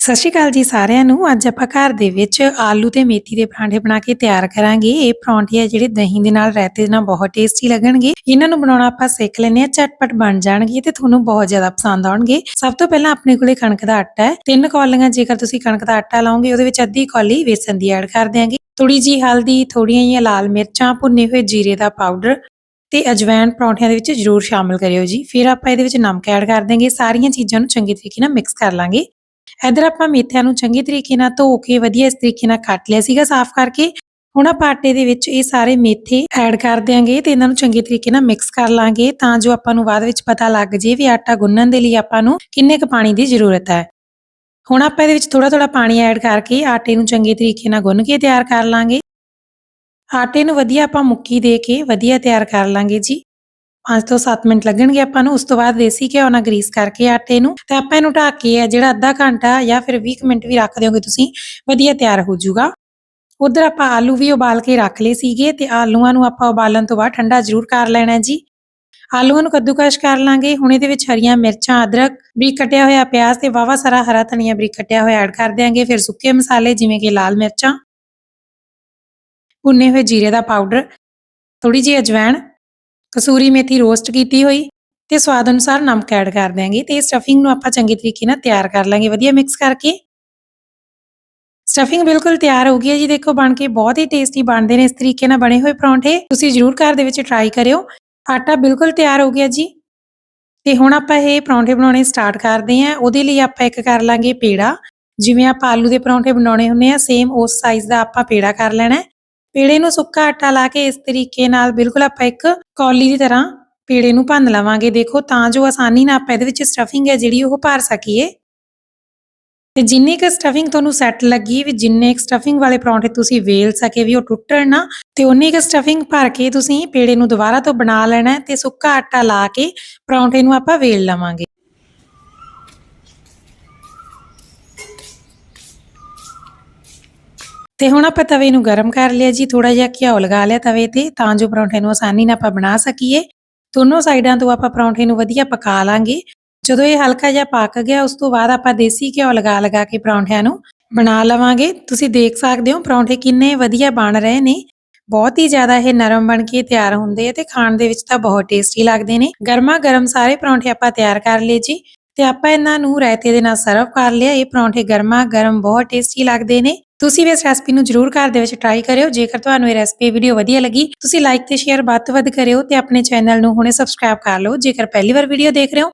ਸਤਿ ਸ਼੍ਰੀ ਅਕਾਲ ਜੀ ਸਾਰਿਆਂ ਨੂੰ। ਅੱਜ ਆਪਾਂ ਘਰ ਦੇ ਵਿੱਚ ਆਲੂ ਤੇ ਮੇਥੀ ਦੇ ਪਰਾਂਠੇ ਬਣਾ ਕੇ ਤਿਆਰ ਕਰਾਂਗੇ। ਇਹ ਪਰੌਂਠੇ ਆ ਜਿਹੜੇ ਦਹੀਂ ਦੇ ਨਾਲ ਰਾਇਤੇ ਦੇ ਨਾਲ ਬਹੁਤ ਟੇਸਟੀ ਲੱਗਣਗੇ। ਇਹਨਾਂ ਨੂੰ ਬਣਾਉਣਾ ਆਪਾਂ ਸਿੱਖ ਲੈਨੇ ਆ ਝਟਪਟ ਬਣ ਜਾਣਗੇ ਤੇ ਤੁਹਾਨੂੰ ਬਹੁਤ ਜ਼ਿਆਦਾ ਪਸੰਦ ਆਉਣਗੇ। ਸਭ ਤੋਂ ਪਹਿਲਾਂ ਆਪਣੇ ਕੋਲੇ ਕਣਕ ਦਾ ਆਟਾ ਹੈ। ਤਿੰਨ ਕੌਲੀਆਂ ਜੇਕਰ ਤੁਸੀਂ ਕਣਕ ਦਾ ਆਟਾ ਲਾਓਗੇ, ਉਹਦੇ ਵਿੱਚ ਅੱਧੀ ਕੌਲੀ ਵੇਸਣ ਦੀ ਐਡ ਕਰ ਦਿਆਂਗੇ। ਥੋੜੀ ਜੀ ਹਲਦੀ ਥੋੜੀਆਂ ਜਿਹੀਆਂ ਲਾਲ ਮਿਰਚਾਂ, ਭੁੰਨੇ ਹੋਏ ਜੀਰੇ ਦਾ ਪਾਊਡਰ ਤੇ ਅਜਵਾਇਣ ਪਰੌਂਠਿਆਂ ਦੇ ਵਿੱਚ ਜ਼ਰੂਰ ਸ਼ਾਮਿਲ ਕਰਿਓ ਜੀ। ਫਿਰ ਆਪਾਂ ਇਹਦੇ ਵਿੱਚ ਨਮਕ ਐਡ ਕਰ ਦੇਂਗੇ ਸਾਰੀਆਂ ਚੀਜ਼ਾਂ ਨੂੰ ਚੰਗੇ ਤਰੀਕੇ ਨਾਲ ਮਿਕਸ ਕਰ ਲਾਂਗੇ। ਇਧਰ ਆਪਾਂ ਮੇਥਿਆਂ ਨੂੰ ਚੰਗੇ ਤਰੀਕੇ ਨਾਲ ਧੋ ਕੇ ਵਧੀਆ ਇਸ ਤਰੀਕੇ ਨਾਲ ਕੱਟ ਲਿਆ ਸੀਗਾ ਸਾਫ਼ ਕਰਕੇ। ਹੁਣ ਆਪਾਂ ਆਟੇ ਦੇ ਵਿੱਚ ਇਹ ਸਾਰੇ ਮੇਥੇ ਐਡ ਕਰ ਦਿਆਂਗੇ ਤੇ ਇਹਨਾਂ ਨੂੰ ਚੰਗੇ ਤਰੀਕੇ ਨਾਲ ਮਿਕਸ ਕਰ ਲਾਂਗੇ ਤਾਂ ਜੋ ਆਪਾਂ ਨੂੰ ਬਾਅਦ ਵਿੱਚ ਪਤਾ ਲੱਗ ਜੇ ਵੀ ਆਟਾ ਗੁੰਨਣ ਦੇ ਲਈ ਆਪਾਂ ਨੂੰ ਕਿੰਨੇ ਕੁ ਪਾਣੀ ਦੀ ਜ਼ਰੂਰਤ ਹੈ। ਹੁਣ ਆਪਾਂ ਇਹਦੇ ਵਿੱਚ ਥੋੜਾ ਥੋੜਾ ਪਾਣੀ ਐਡ ਕਰਕੇ ਆਟੇ ਨੂੰ ਚੰਗੇ ਤਰੀਕੇ ਨਾਲ ਗੁੰਨ ਕੇ ਤਿਆਰ ਕਰ ਲਾਂਗੇ। ਆਟੇ ਨੂੰ ਵਧੀਆ ਆਪਾਂ ਮੁੱਕੀ ਦੇ ਕੇ ਵਧੀਆ ਤਿਆਰ ਕਰ ਲਾਂਗੇ ਜੀ। 5 ਤੋਂ 7 ਮਿੰਟ ਲੱਗਣਗੇ ਆਪਾਂ ਨੂੰ, ਉਸ ਤੋਂ ਬਾਅਦ ਦੇਸੀ ਘਿਓ ਨਾਲ ਗਰੀਸ ਕਰਕੇ ਆਟੇ ਨੂੰ ਤੇ ਆਪਾਂ ਇਹਨੂੰ ਢੱਕ ਕੇ ਆ ਜਿਹੜਾ ਅੱਧਾ ਘੰਟਾ ਜਾਂ ਫਿਰ 20 ਕੁ ਮਿੰਟ ਵੀ ਰੱਖ ਦਿਓਗੇ ਤੁਸੀਂ, ਵਧੀਆ ਤਿਆਰ ਹੋ ਜਾਊਗਾ। ਉਧਰ ਆਪਾਂ ਆਲੂ ਵੀ ਉਬਾਲ ਕੇ ਰੱਖ ਲਏ ਸੀਗੇ ਤੇ ਆਲੂਆਂ ਨੂੰ ਆਪਾਂ ਉਬਾਲਣ ਤੋਂ ਬਾਅਦ ਠੰਡਾ ਜ਼ਰੂਰ ਕਰ ਲੈਣਾ ਜੀ। ਆਲੂਆਂ ਨੂੰ ਕੱਦੂਕਸ਼ ਕਰ ਲਾਂਗੇ, ਹੁਣ ਇਹਦੇ ਵਿੱਚ ਹਰੀਆਂ ਮਿਰਚਾਂ, ਅਦਰਕ, ਬਰੀਕ ਕੱਟਿਆ ਹੋਇਆ ਪਿਆਜ਼ ਤੇ ਵਾਵਾ ਸਾਰਾ ਹਰਾ ਧਨੀਆ ਬਰੀਕ ਕੱਟਿਆ ਹੋਇਆ ਐਡ ਕਰ ਦਿਆਂਗੇ, ਫਿਰ ਸੁੱਕੇ ਮਸਾਲੇ ਜਿਵੇਂ ਕਿ ਲਾਲ ਮਿਰਚਾਂ, ਭੁੰਨੇ ਹੋਏ ਜੀਰੇ ਦਾ ਪਾਊਡਰ ਥੋੜੀ ਜਿਹੀ ਅਜਵਾਇਣ ਕਸੂਰੀ ਮੇਥੀ ਰੋਸਟ ਕੀਤੀ ਹੋਈ ਤੇ ਸਵਾਦ ਅਨੁਸਾਰ ਨਮਕ ਐਡ ਕਰ ਦਿਆਂਗੇ ਤੇ ਸਟਫਿੰਗ ਨੂੰ ਆਪਾਂ ਚੰਗੇ ਤਰੀਕੇ ਨਾਲ ਤਿਆਰ ਕਰ ਲਾਂਗੇ, ਵਧੀਆ ਮਿਕਸ ਕਰਕੇ। ਸਟਫਿੰਗ ਬਿਲਕੁਲ ਤਿਆਰ ਹੋ ਗਈ ਹੈ ਜੀ, ਦੇਖੋ ਬਣ ਕੇ ਬਹੁਤ ਹੀ ਟੇਸਟੀ ਬਣਦੇ ਨੇ, ਇਸ ਤਰੀਕੇ ਨਾਲ ਬਣੇ ਹੋਏ ਪਰੌਂਠੇ, ਤੁਸੀਂ ਜਰੂਰ ਘਰ ਦੇ ਵਿੱਚ ਟਰਾਈ ਕਰਿਓ। ਆਟਾ ਬਿਲਕੁਲ ਤਿਆਰ ਹੋ ਗਿਆ ਜੀ। ਤੇ ਹੁਣ ਆਪਾਂ ਇਹ ਪਰੌਂਠੇ ਬਣਾਉਣੇ ਸਟਾਰਟ ਕਰਦੇ ਹਾਂ। ਉਹਦੇ ਲਈ ਆਪਾਂ ਇੱਕ ਕਰ ਲਾਂਗੇ ਪੇੜਾ। ਜਿਵੇਂ ਆਪਾਂ ਆਲੂ ਦੇ ਪਰੌਂਠੇ ਬਣਾਉਣੇ ਹੁੰਦੇ ਆ ਸੇਮ ਉਸ ਸਾਈਜ਼ ਦਾ ਆਪਾਂ ਪੇੜਾ ਕਰ ਲੈਣਾ ਪੇੜੇ ਨੂੰ ਸੁੱਕਾ ਆਟਾ ਲਾ ਕੇ ਇਸ ਤਰੀਕੇ ਨਾਲ ਬਿਲਕੁਲ ਆਪਾਂ ਇੱਕ ਕੌਲੀ ਦੀ ਤਰ੍ਹਾਂ ਪੇੜੇ ਨੂੰ ਭੰਨ ਲਵਾਂਗੇ। ਦੇਖੋ, ਤਾਂ ਜੋ ਆਸਾਨੀ ਨਾਲ ਆਪਾਂ ਇਹਦੇ ਵਿੱਚ ਸਟਫਿੰਗ ਹੈ ਜਿਹੜੀ ਉਹ ਭਰ ਸਕੀਏ। ਤੇ ਜਿੰਨੀ ਕੁ ਸਟਫਿੰਗ ਤੁਹਾਨੂੰ ਸੈੱਟ ਲੱਗੀ, ਵੀ ਜਿੰਨੇ ਕੁ ਸਟਫਿੰਗ ਵਾਲੇ ਪਰੌਂਠੇ ਤੁਸੀਂ ਵੇਲ ਸਕੇ ਵੀ ਉਹ ਟੁੱਟਣ ਨਾ, ਤੇ ਉਨੀ ਕੁ ਸਟਫਿੰਗ ਭਰ ਕੇ ਤੁਸੀਂ ਪੇੜੇ ਨੂੰ ਦੁਬਾਰਾ ਤੋਂ ਬਣਾ ਲੈਣਾ ਤੇ ਸੁੱਕਾ ਆਟਾ ਲਾ ਕੇ ਪਰੌਂਠੇ ਨੂੰ ਆਪਾਂ ਵੇਲ ਲਵਾਂਗੇ। ਤੇ ਹੁਣ ਆਪਾਂ ਤਵੇ ਨੂੰ ਗਰਮ ਕਰ ਲਿਆ ਜੀ ਥੋੜਾ ਜਿਹਾ ਘਿਓ ਲਗਾ ਲਿਆ ਤਵੇ ਤੇ, ਤਾਂ ਜੋ ਪਰੌਂਠੇ ਨੂੰ ਆਸਾਨੀ ਨਾਲ ਆਪਾਂ ਬਣਾ ਸਕੀਏ। ਦੋਨੋਂ ਸਾਈਡਾਂ ਤੋਂ ਆਪਾਂ ਪਰੌਂਠੇ ਨੂੰ ਵਧੀਆ ਪਕਾ ਲਾਂਗੇ। ਜਦੋਂ ਇਹ ਹਲਕਾ ਜਿਹਾ ਪੱਕ ਗਿਆ, ਉਸ ਤੋਂ ਬਾਅਦ ਆਪਾਂ ਦੇਸੀ ਘਿਓ ਲਗਾ ਲਗਾ ਕੇ ਪਰੌਂਠਿਆਂ ਨੂੰ ਬਣਾ ਲਵਾਂਗੇ। ਤੁਸੀਂ ਦੇਖ ਸਕਦੇ ਹੋ ਪਰੌਂਠੇ ਕਿੰਨੇ ਵਧੀਆ ਬਣ ਰਹੇ ਨੇ। ਬਹੁਤ ਹੀ ਜ਼ਿਆਦਾ ਇਹ ਨਰਮ ਬਣ ਕੇ ਤਿਆਰ ਹੁੰਦੇ ਆ ਤੇ ਖਾਣ ਦੇ ਵਿੱਚ ਤਾਂ ਬਹੁਤ ਟੇਸਟੀ ਲੱਗਦੇ ਨੇ। ਗਰਮਾ ਗਰਮ ਸਾਰੇ ਪਰੌਂਠੇ ਆਪਾਂ ਤਿਆਰ ਕਰ ਲਏ ਜੀ। ਤੇ ਆਪਾਂ ਇਹਨਾਂ ਨੂੰ ਰਾਇਤੇ ਦੇ ਨਾਲ ਸਰਵ ਕਰ ਲਿਆ। ਇਹ ਪਰੌਂਠੇ ਗਰਮਾ ਗਰਮ ਬਹੁਤ ਟੇਸਟੀ ਲੱਗਦੇ ਨੇ। ਤੁਸੀਂ ਵੀ ਇਸ ਰੈਸਪੀ ਨੂੰ ਜਰੂਰ ਘਰ ਦੇ ਵਿੱਚ ਟਰਾਈ ਕਰਿਓ। ਜੇਕਰ ਤੁਹਾਨੂੰ ਇਹ ਰੈਸਪੀ ਵੀਡੀਓ ਵਧੀਆ ਲੱਗੀ, ਤੁਸੀਂ ਲਾਈਕ ਤੇ ਸ਼ੇਅਰ ਵੱਧ ਤੋਂ ਵੱਧ ਕਰਿਓ ਤੇ ਆਪਣੇ ਚੈਨਲ ਨੂੰ ਹੁਣੇ ਸਬਸਕ੍ਰਾਈਬ ਕਰ ਲਓ। ਜੇਕਰ ਪਹਿਲੀ ਵਾਰ ਵੀਡੀਓ ਦੇਖ ਰਹੇ ਹੋ।